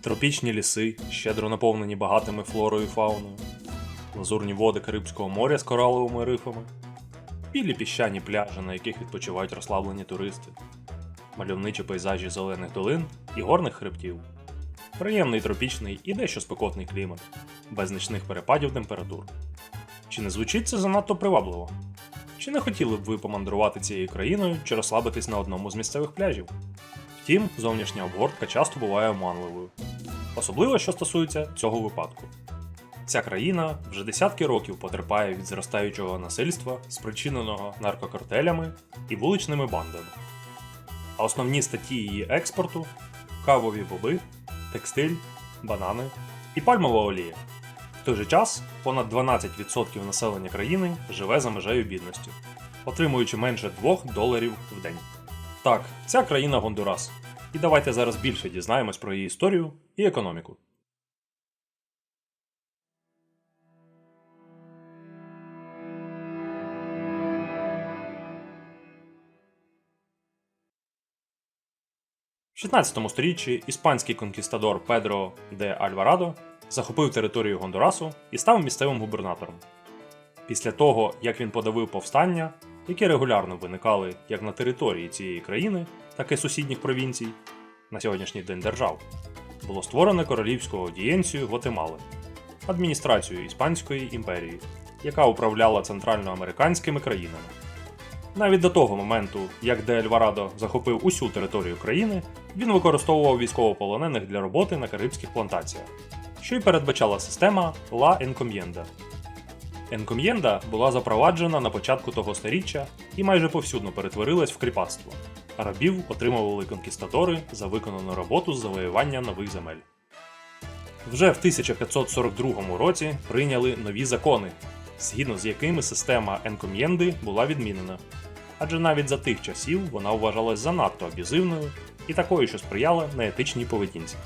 Тропічні ліси, щедро наповнені багатими флорою і фауною, лазурні води Карибського моря з кораловими рифами, білі піщані пляжі, на яких відпочивають розслаблені туристи, мальовничі пейзажі зелених долин і горних хребтів, приємний тропічний і дещо спекотний клімат, без значних перепадів температур. Чи не звучить це занадто привабливо? Чи не хотіли б ви помандрувати цією країною чи розслабитись на одному з місцевих пляжів? Втім, зовнішня обгортка часто буває оманливою. Особливо, що стосується цього випадку. Ця країна вже десятки років потерпає від зростаючого насильства, спричиненого наркокартелями і вуличними бандами. А основні статті її експорту кавові боби, текстиль, банани і пальмова олія. В той же час понад 12% населення країни живе за межею бідності, отримуючи менше 2 доларів в день. Так, ця країна Гондурас. І давайте зараз більше дізнаємось про її історію і економіку. В 16 сторіччі іспанський конкістадор Педро де Альварадо захопив територію Гондурасу і став місцевим губернатором. Після того, як він подавив повстання, які регулярно виникали як на території цієї країни, так і сусідніх провінцій, на сьогоднішній день держав, було створено королівську аудієнцію Гватемали, адміністрацію Іспанської імперії, яка управляла центральноамериканськими країнами. Навіть до того моменту, як Де Альварадо захопив усю територію країни, він використовував військовополонених для роботи на карибських плантаціях, що й передбачала система Ла Енком'єнда. Енком'єнда була запроваджена на початку того сторіччя і майже повсюдно перетворилась в кріпацтво. Рабів отримували конкістадори за виконану роботу з завоювання нових земель. Вже в 1542 році прийняли нові закони, згідно з якими система Енком'єнди була відмінена. Адже навіть за тих часів вона вважалась занадто аб'юзивною і такою, що сприяла неетичній поведінці.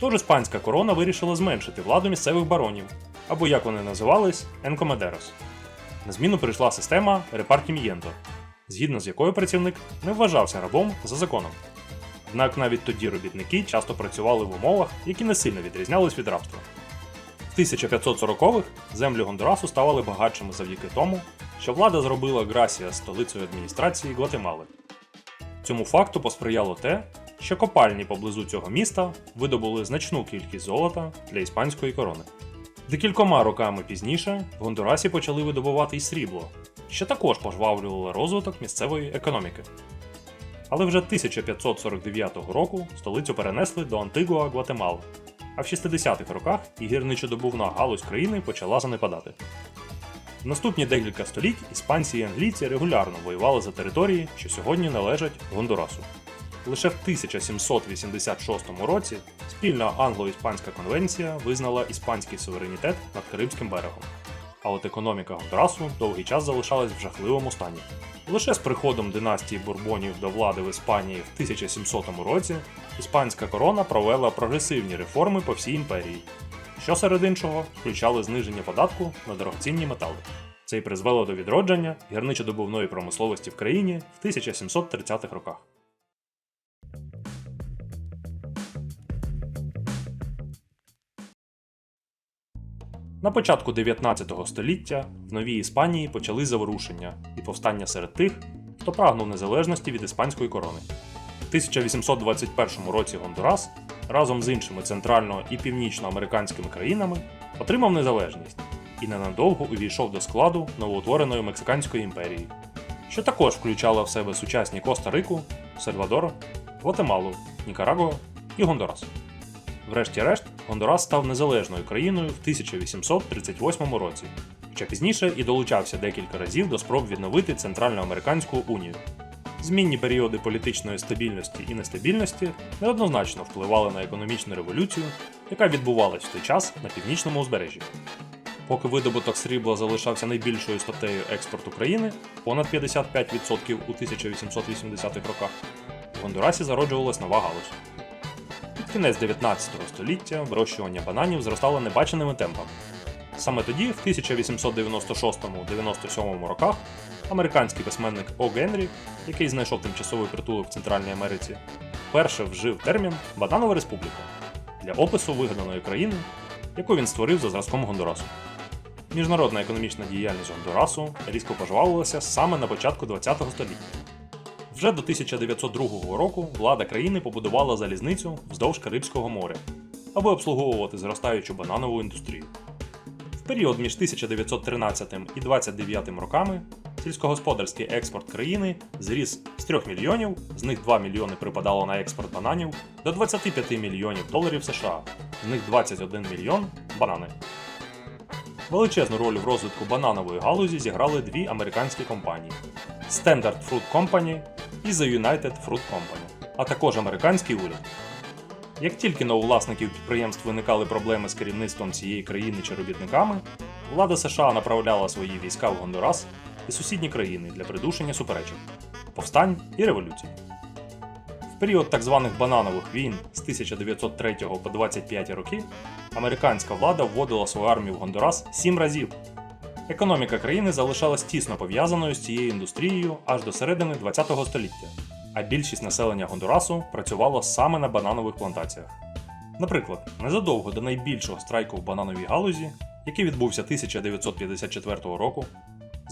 Тож іспанська корона вирішила зменшити владу місцевих баронів, або як вони називались, енкомедерос. На зміну прийшла система репартімієнто, згідно з якою працівник не вважався рабом за законом. Однак навіть тоді робітники часто працювали в умовах, які не сильно відрізнялись від рабства. В 1540-х землі Гондурасу ставали багатшими завдяки тому, що влада зробила Грасія столицею адміністрації Гватемали. Цьому факту посприяло те, що копальні поблизу цього міста видобули значну кількість золота для іспанської корони. Декількома роками пізніше в Гондурасі почали видобувати й срібло, що також пожвавлювало розвиток місцевої економіки. Але вже 1549 року столицю перенесли до Антигуа Гватемали, а в 60-х роках і гірничодобувна галузь країни почала занепадати. В наступні декілька століть іспанці і англійці регулярно воювали за території, що сьогодні належать Гондурасу. Лише в 1786 році спільна англо-іспанська конвенція визнала іспанський суверенітет над Карибським берегом. А от економіка Гондурасу довгий час залишалась в жахливому стані. Лише з приходом династії Бурбонів до влади в Іспанії в 1700 році іспанська корона провела прогресивні реформи по всій імперії, що серед іншого включали зниження податку на дорогоцінні метали. Це й призвело до відродження гірничодобувної промисловості в країні в 1730-х роках. На початку 19 століття в новій Іспанії почали заворушення і повстання серед тих, хто прагнув незалежності від іспанської корони. В 1821 році Гондурас разом з іншими центрально- і північноамериканськими країнами отримав незалежність і ненадовго увійшов до складу новоутвореної Мексиканської імперії, що також включала в себе сучасні Коста-Рику, Сальвадор, Гватемалу, Нікарагуа і Гондурас. Врешті-решт, Гондурас став незалежною країною в 1838 році, хоча пізніше і долучався декілька разів до спроб відновити Центральноамериканську унію. Змінні періоди політичної стабільності і нестабільності неоднозначно впливали на економічну революцію, яка відбувалась в той час на північному узбережжі. Поки видобуток срібла залишався найбільшою статтею експорту країни понад 55% у 1880-х роках, в Гондурасі зароджувалась нова галузь. Кінець 19 століття вирощування бананів зростало небаченими темпами. Саме тоді, в 1896-97 роках, американський письменник О. Генрі, який знайшов тимчасовий притулок в Центральній Америці, вперше вжив термін Бананова республіка. для опису вигаданої країни, яку він створив за зразком Гондурасу. Міжнародна економічна діяльність Гондурасу різко пожвавилася саме на початку ХХ століття. Вже до 1902 року влада країни побудувала залізницю вздовж Карибського моря, аби обслуговувати зростаючу бананову індустрію. В період між 1913 і 29 роками сільськогосподарський експорт країни зріс з 3 мільйонів, з них 2 мільйони припадало на експорт бананів, до 25 мільйонів доларів США, з них 21 мільйон банани. Величезну роль в розвитку бананової галузі зіграли дві американські компанії Standard Fruit Company і The United Fruit Company, а також американський уряд. Як тільки на власників підприємств виникали проблеми з керівництвом цієї країни чи робітниками, влада США направляла свої війська в Гондурас і сусідні країни для придушення суперечок, повстань і революцій. В період так званих бананових війн з 1903 по 25 роки американська влада вводила свою армію в Гондурас сім разів. Економіка країни залишалась тісно пов'язаною з цією індустрією аж до середини ХХ століття, а більшість населення Гондурасу працювало саме на бананових плантаціях. Наприклад, незадовго до найбільшого страйку в банановій галузі, який відбувся 1954 року,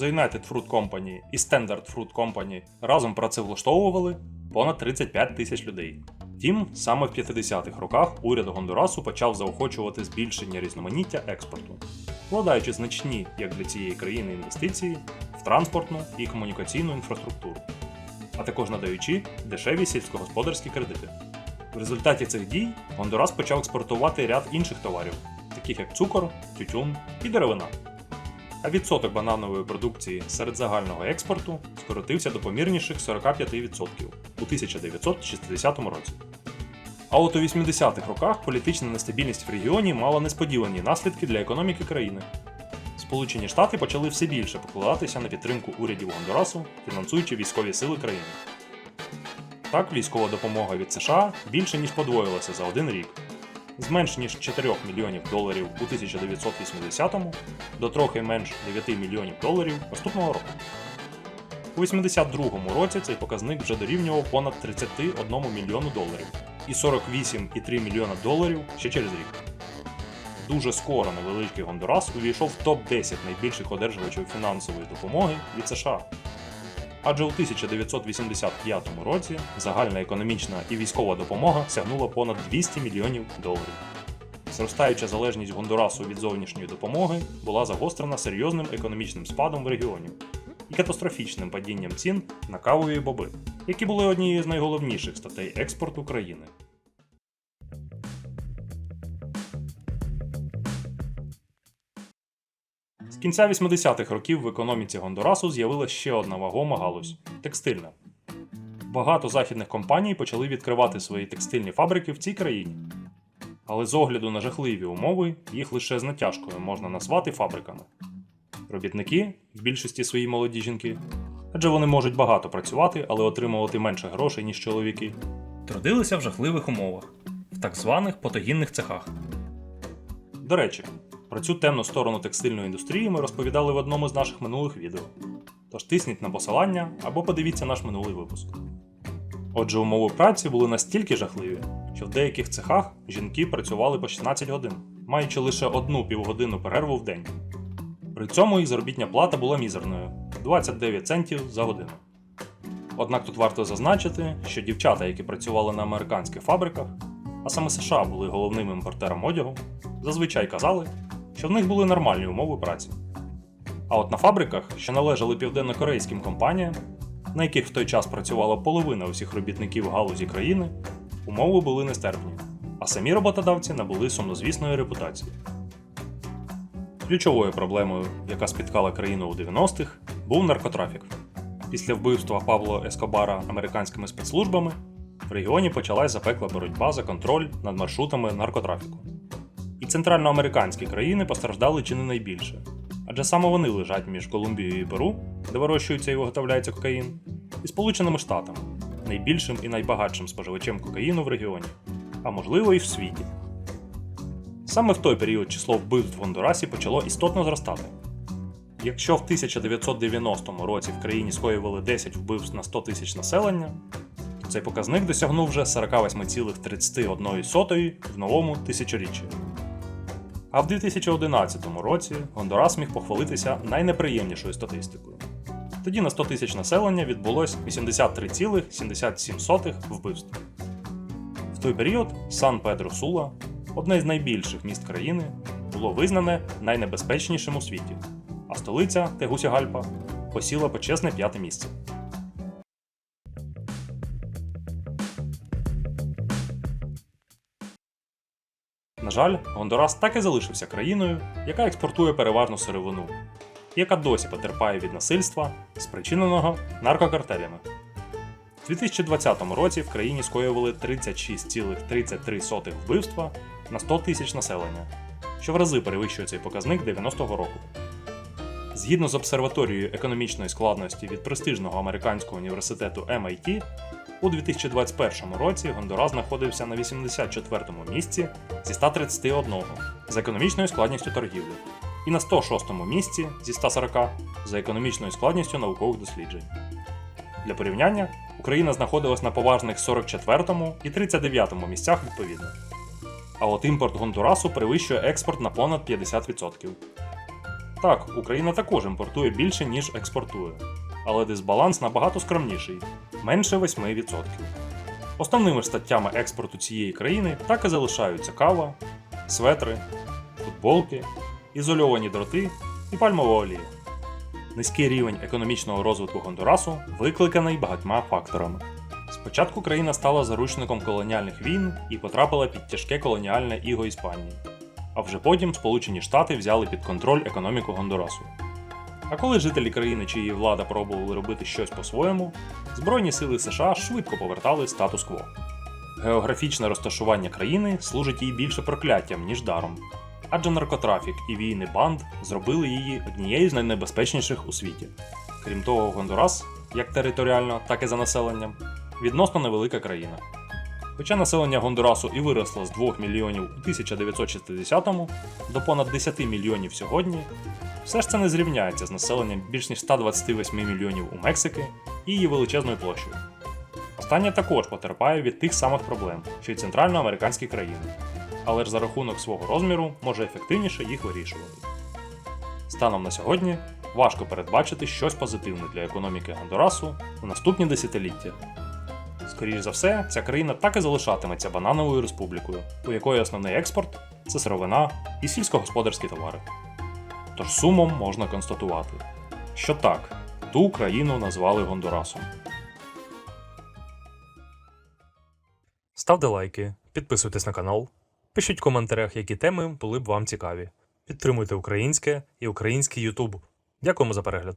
The United Fruit Company і Standard Fruit Company разом працевлаштовували понад 35 тисяч людей. Втім, саме в 50-х роках уряд Гондурасу почав заохочувати збільшення різноманіття експорту, вкладаючи значні, як для цієї країни, інвестиції в транспортну і комунікаційну інфраструктуру, а також надаючи дешеві сільськогосподарські кредити. В результаті цих дій Гондурас почав експортувати ряд інших товарів, таких як цукор, тютюн і деревина. А відсоток бананової продукції серед загального експорту скоротився до помірніших 45% у 1960 році. А от у 80-х роках політична нестабільність в регіоні мала несподівані наслідки для економіки країни. Сполучені Штати почали все більше покладатися на підтримку урядів Гондурасу, фінансуючи військові сили країни. Так, військова допомога від США більше ніж подвоїлася за один рік з менш ніж 4 мільйонів доларів у 1980-му до трохи менш 9 мільйонів доларів наступного року. У 82-му році цей показник вже дорівнював понад 31 мільйону доларів і 48,3 мільйона доларів ще через рік. Дуже скоро невеличкий Гондурас увійшов в топ-10 найбільших одержувачів фінансової допомоги від США. Адже у 1985 році загальна економічна і військова допомога сягнула понад 200 мільйонів доларів. Зростаюча залежність Гондурасу від зовнішньої допомоги була загострена серйозним економічним спадом в регіоні і катастрофічним падінням цін на кавові боби, які були однією з найголовніших статей експорту країни. З кінця 80-х років в економіці Гондурасу з'явилася ще одна вагома галузь текстильна. Багато західних компаній почали відкривати свої текстильні фабрики в цій країні. Але з огляду на жахливі умови їх лише з натяжкою можна назвати фабриками. Робітники, в більшості свої молоді жінки, адже вони можуть багато працювати, але отримувати менше грошей, ніж чоловіки, трудилися в жахливих умовах, в так званих потогінних цехах. До речі, про цю темну сторону текстильної індустрії ми розповідали в одному з наших минулих відео. Тож тисніть на посилання або подивіться наш минулий випуск. Отже, умови праці були настільки жахливі, що в деяких цехах жінки працювали по 16 годин, маючи лише одну півгодинну перерву в день. При цьому і заробітня плата була мізерною 29 центів за годину. Однак тут варто зазначити, що дівчата, які працювали на американських фабриках, а саме США були головним імпортером одягу, зазвичай казали, що в них були нормальні умови праці. А от на фабриках, що належали південно-корейським компаніям, на яких в той час працювала половина усіх робітників галузі країни, умови були нестерпні, а самі роботодавці набули сумнозвісної репутації. Ключовою проблемою, яка спіткала країну у 90-х, був наркотрафік. Після вбивства Павло Ескобара американськими спецслужбами в регіоні почалась запекла боротьба за контроль над маршрутами наркотрафіку. І центральноамериканські країни постраждали чи не найбільше, адже саме вони лежать між Колумбією і Перу, де вирощується і виготовляється кокаїн, і Сполученими Штатами, найбільшим і найбагатшим споживачем кокаїну в регіоні, а можливо і в світі. Саме в той період число вбивств в Гондурасі почало істотно зростати. Якщо в 1990 році в країні скоювали 10 вбивств на 100 тисяч населення, то цей показник досягнув вже 48,31 в новому тисячоріччі. А в 2011 році Гондурас міг похвалитися найнеприємнішою статистикою. Тоді на 100 тисяч населення відбулось 83,77 вбивств. В той період Сан Педро Сула, одне з найбільших міст країни, було визнане найнебезпечнішим у світі, а столиця Тегусягальпа посіла почесне п'яте місце. На жаль, Гондурас так і залишився країною, яка експортує переважно сировину, яка досі потерпає від насильства, спричиненого наркокартелями. У 2020 році в країні скоювали 36,33 вбивства на 100 тисяч населення, що в рази перевищує цей показник 90-го року. Згідно з обсерваторією економічної складності від престижного американського університету MIT, у 2021 році Гондурас знаходився на 84-му місці зі 131 за економічною складністю торгівлі і на 106-му місці зі 140 за економічною складністю наукових досліджень. Для порівняння Україна знаходилась на поважних 44-му і 39-му місцях відповідно. А от імпорт Гондурасу перевищує експорт на понад 50%. Так, Україна також імпортує більше, ніж експортує, але дисбаланс набагато скромніший менше 8%. Основними статтями експорту цієї країни так і залишаються кава, светри, футболки, ізольовані дроти і пальмова олія. Низький рівень економічного розвитку Гондурасу викликаний багатьма факторами. Спочатку країна стала заручником колоніальних війн і потрапила під тяжке колоніальне іго Іспанії. А вже потім Сполучені Штати взяли під контроль економіку Гондурасу. А коли жителі країни чи її влада пробували робити щось по-своєму, Збройні сили США швидко повертали статус-кво. Географічне розташування країни служить їй більше прокляттям, ніж даром, адже наркотрафік і війни банд зробили її однією з найнебезпечніших у світі. Крім того, Гондурас, як територіально, так і за населенням, відносно невелика країна. Хоча населення Гондурасу і виросло з 2 мільйонів у 1960-му до понад 10 мільйонів сьогодні, все ж це не зрівняється з населенням більш ніж 128 мільйонів у Мексики і її величезною площею. Остання також потерпає від тих самих проблем, що й центральноамериканські країни, але ж за рахунок свого розміру може ефективніше їх вирішувати. Станом на сьогодні важко передбачити щось позитивне для економіки Гондурасу у наступні десятиліття. Скоріше за все, ця країна так і залишатиметься банановою республікою, у якої основний експорт це сировина і сільськогосподарські товари. Тож сумом можна констатувати, що так, ту країну назвали Гондурасом. Ставте лайки, підписуйтесь на канал, пишіть в коментарях, які теми були б вам цікаві. Підтримуйте українське і український Ютуб. Дякуємо за перегляд.